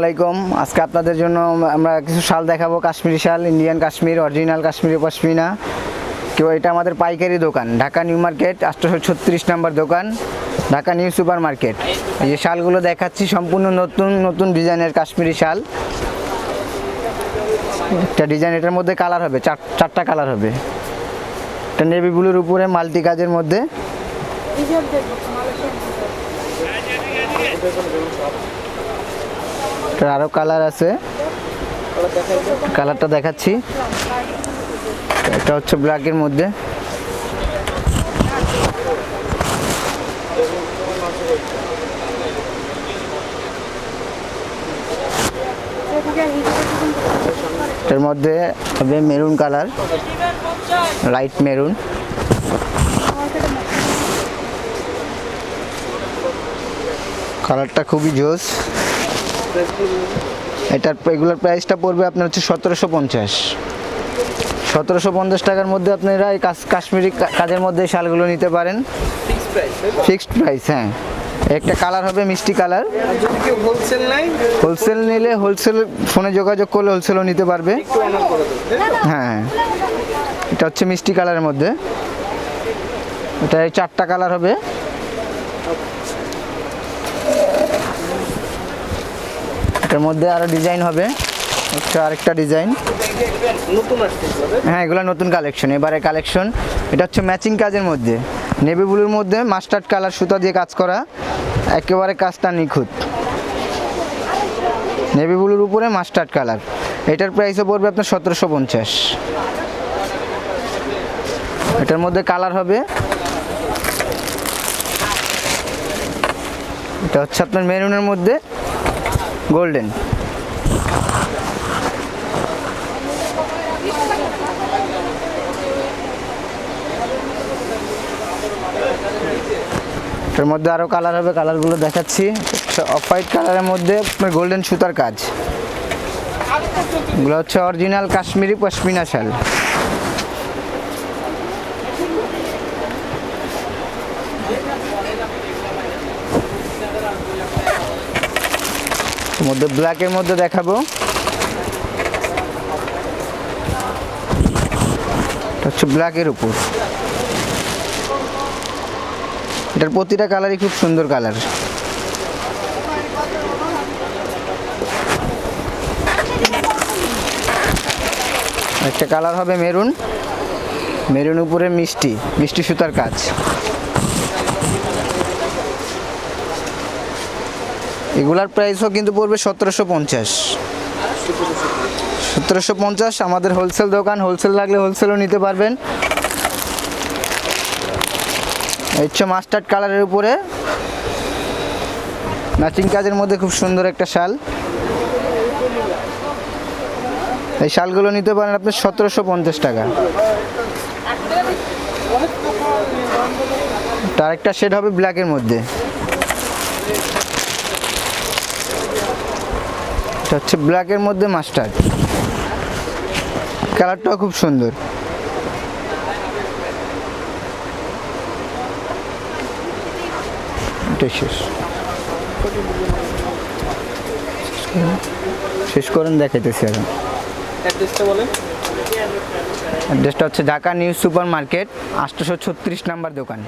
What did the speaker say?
আলাইকুম। আজকে আপনাদের জন্য আমরা কিছু শাল দেখাবো। কাশ্মীরি শাল, ইন্ডিয়ান কাশ্মীর, অরিজিনাল কাশ্মীরি পশমিনা। কেউ, এটা আমাদের পাইকারি দোকান। ঢাকা নিউ মার্কেট আটশোশো ছত্রিশ নাম্বার দোকান, ঢাকা নিউ সুপার মার্কেট। এই যে শালগুলো দেখাচ্ছি, সম্পূর্ণ নতুন নতুন ডিজাইনের কাশ্মীরি শাল। একটা ডিজাইন, এটার মধ্যে কালার হবে, চার, চারটা কালার হবে। একটা নেভি ব্লুর উপরে, মাল্টি কাজের মধ্যে। আরও কালার আছে। কালারটা দেখাচ্ছি। এটা হচ্ছে ব্ল্যাকের মধ্যে। এটার মধ্যে হবে মেরুন কালার লাইট মেরুন কালারটা খুবই জোস। এটার এগুলোর প্রাইসটা পড়বে আপনার হচ্ছে সতেরোশো পঞ্চাশ। সতেরোশো পঞ্চাশ টাকার মধ্যে আপনারা এই কাশ- কাশ্মীরি কাজের মধ্যে শালগুলো নিতে পারেন। ফিক্সড প্রাইস হ্যাঁ। একটা কালার হবে মিষ্টি কালার হোলসেল নিলে হোলসেল ফোনে যোগাযোগ করলে হোলসেলও নিতে পারবে। হ্যাঁ। এটা হচ্ছে মিষ্টি কালারের মধ্যে। এটা চারটা কালার হবে। এটার মধ্যে আরও ডিজাইন হবে। আরেকটা ডিজাইন। হ্যাঁ এগুলো নতুন কালেকশন। এবারে কালেকশন, এটা হচ্ছে ম্যাচিং কাজের মধ্যে। নেভি ব্লুর মধ্যে মাস্টার্ড কালার সুতা দিয়ে কাজ করা, একেবারে কাজটা নিখুঁত। নেভি ব্লুর উপরে মাস্টার্ড কালার। এটার প্রাইসও পড়বে আপনার সতেরোশো পঞ্চাশ। এটার মধ্যে কালার হবে। এটা হচ্ছে আপনার মেরুনের মধ্যে গোল্ডেন এটার মধ্যে আরও কালার হবে কালারগুলো দেখাচ্ছি। অফ হোয়াইট কালারের মধ্যে গোল্ডেন সুতার কাজ। এগুলো হচ্ছে অরিজিনাল কাশ্মীরি পশমিনা শাল। মধ্যে ব্ল্যাকের মধ্যে দেখাবো। হচ্ছে ব্ল্যাকের উপর। এটার প্রতিটা কালারই খুব সুন্দর কালার একটা কালার হবে মেরুন মেরুন উপরে মিষ্টি মিষ্টি সুতার কাজ। এগুলার প্রাইসও কিন্তু পড়বে সতেরোশো পঞ্চাশ। সতেরোশো পঞ্চাশ আমাদের হোলসেল দোকান হোলসেল লাগলে হোলসেলও নিতে পারবেন। হচ্ছে মাস্টার্ড কালারের উপরে। ম্যাচিং কাজের মধ্যে খুব সুন্দর একটা শাল। এই শালগুলো নিতে পারেন আপনি সতেরোশো পঞ্চাশ টাকা। তার একটা শেড হবে ব্ল্যাকের মধ্যে। এটা হচ্ছে ব্ল্যাকের মধ্যে মাস্টার্ড কালারটাও খুব সুন্দর। শেষ। শেষ করেন দেখাইতেছি এখন। অ্যাড্রেসটা হচ্ছে ঢাকা নিউজ সুপার মার্কেট আটশোশো ছত্রিশ নাম্বার দোকান।